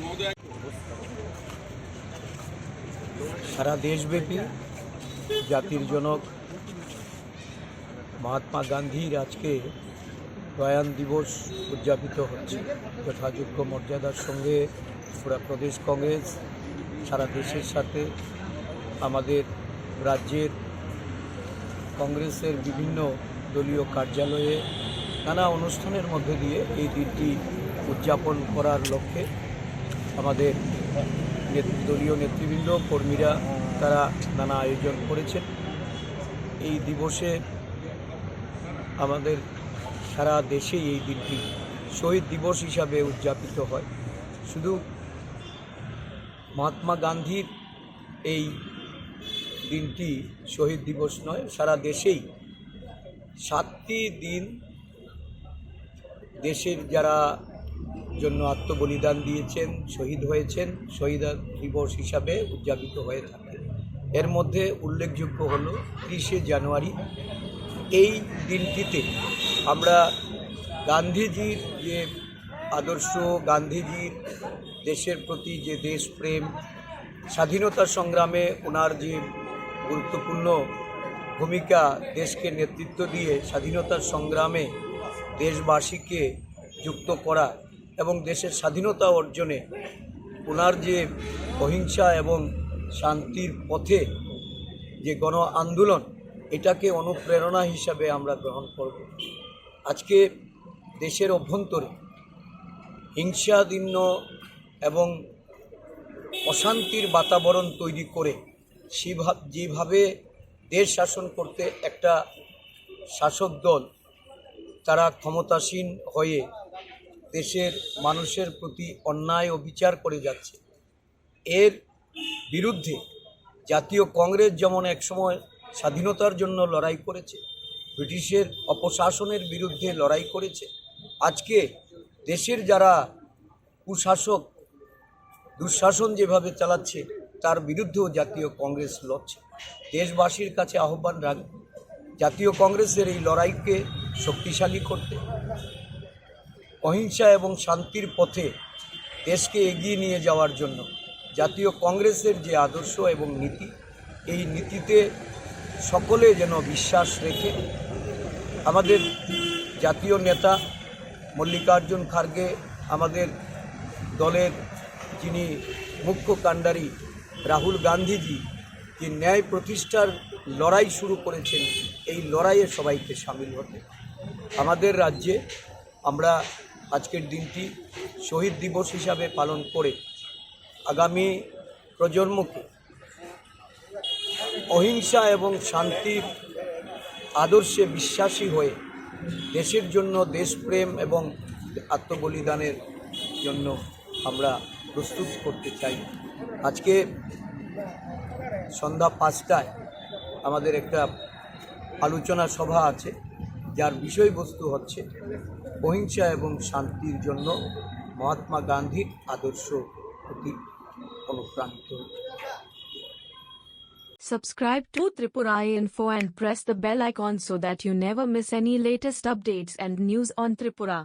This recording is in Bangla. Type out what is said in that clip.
মহোদয়। সারা দেশব্যাপী জাতির জনক মহাত্মা গান্ধীর আজকে প্রয়াণ দিবস উদযাপিত হচ্ছে। যথাযোগ্য মর্যাদার সঙ্গে পুরা প্রদেশ কংগ্রেস, সারা দেশের সাথে আমাদের রাজ্যের কংগ্রেসের বিভিন্ন দলীয় কার্যালয়ে নানা অনুষ্ঠানের মধ্যে দিয়ে এই দিনটি উদযাপন করার লক্ষ্যে আমাদের দলীয় নেতৃবৃন্দ, কর্মীরা তারা নানা আয়োজন করেছেন। এই দিবসে আমাদের সারা দেশেই এই দিনটি শহীদ দিবস হিসাবে উদযাপিত হয়। শুধু মহাত্মা গান্ধীর এই দিনটি শহীদ দিবস নয়, সারা দেশেই সাতটি দিন দেশের যারা জন্য আত্মবলিদান দিয়েছেন, শহীদ হয়েছেন, শহীদ দিবস হিসাবে উদযাপিত হয়ে থাকে। এর মধ্যে উল্লেখযোগ্য হলো তিরিশে জানুয়ারি। এই দিনটিতে আমরা গান্ধীজির যে আদর্শ, গান্ধীজির দেশের প্রতি যে দেশপ্রেম, স্বাধীনতা সংগ্রামে ওনার যে গুরুত্বপূর্ণ ভূমিকা, দেশকে নেতৃত্ব দিয়ে স্বাধীনতার সংগ্রামে দেশবাসীকে যুক্ত করা এবং দেশের স্বাধীনতা অর্জনে ওনার যে অহিংসা এবং শান্তির পথে যে গণ আন্দোলন, এটাকে অনুপ্রেরণা হিসাবে আমরা গ্রহণ করব। আজকে দেশের অভ্যন্তরে হিংসাদীর্ণ এবং অশান্তির বাতাবরণ তৈরি করে যেভাবে দেশ শাসন করতে একটা শাসক দল তারা ক্ষমতাসীন হয়ে দেশের মানুষের প্রতি অন্যায় ও বিচার করে যাচ্ছে। এর বিরুদ্ধে জাতীয় কংগ্রেস যেমন একসময় স্বাধীনতার জন্য লড়াই করেছে, ব্রিটিশের অপশাসনের বিরুদ্ধে লড়াই করেছে, আজকে দেশের যারা কুশাসক, দুঃশাসন যেভাবে চালাচ্ছে, তার বিরুদ্ধেও জাতীয় কংগ্রেস লড়ছে। দেশবাসীর কাছে আহ্বান রাখ জাতীয় কংগ্রেসের এই লড়াইকে শক্তিশালী করতে। অহিংসা এবং শান্তির পথে দেশকে এগিয়ে নিয়ে যাওয়ার জন্য জাতীয় কংগ্রেসের যে আদর্শ এবং নীতি, এই নীতিতে সকলে যেন বিশ্বাস রেখে আমাদের জাতীয় নেতা মল্লিকার্জুন খার্গে, আমাদের দলের যিনি মুখ্য কাণ্ডারি রাহুল গান্ধীজি, যে ন্যায় প্রতিষ্ঠার লড়াই শুরু করেছেন, এই লড়াইয়ে সবাইকে সামিল হতে। আমাদের রাজ্যে আমরা আজকের দিনটি শহীদ দিবস হিসাবে পালন করে আগামী প্রজন্মকে অহিংসা এবং শান্তির আদর্শে বিশ্বাসী হয়ে দেশের জন্য দেশপ্রেম এবং আত্মবলিদানের জন্য আমরা প্রস্তুত করতে চাই। আজকে সন্ধ্যা পাঁচটায় আমাদের একটা আলোচনা সভা আছে। যার বিষয়বস্তু হচ্ছে অহিংসা এবং শান্তির জন্য মহাত্মা গান্ধীর আদর্শ প্রতি অনুপ্রাণিত Subscribe to Tripura Info and press the bell icon so that you never miss any latest updates and news on Tripura.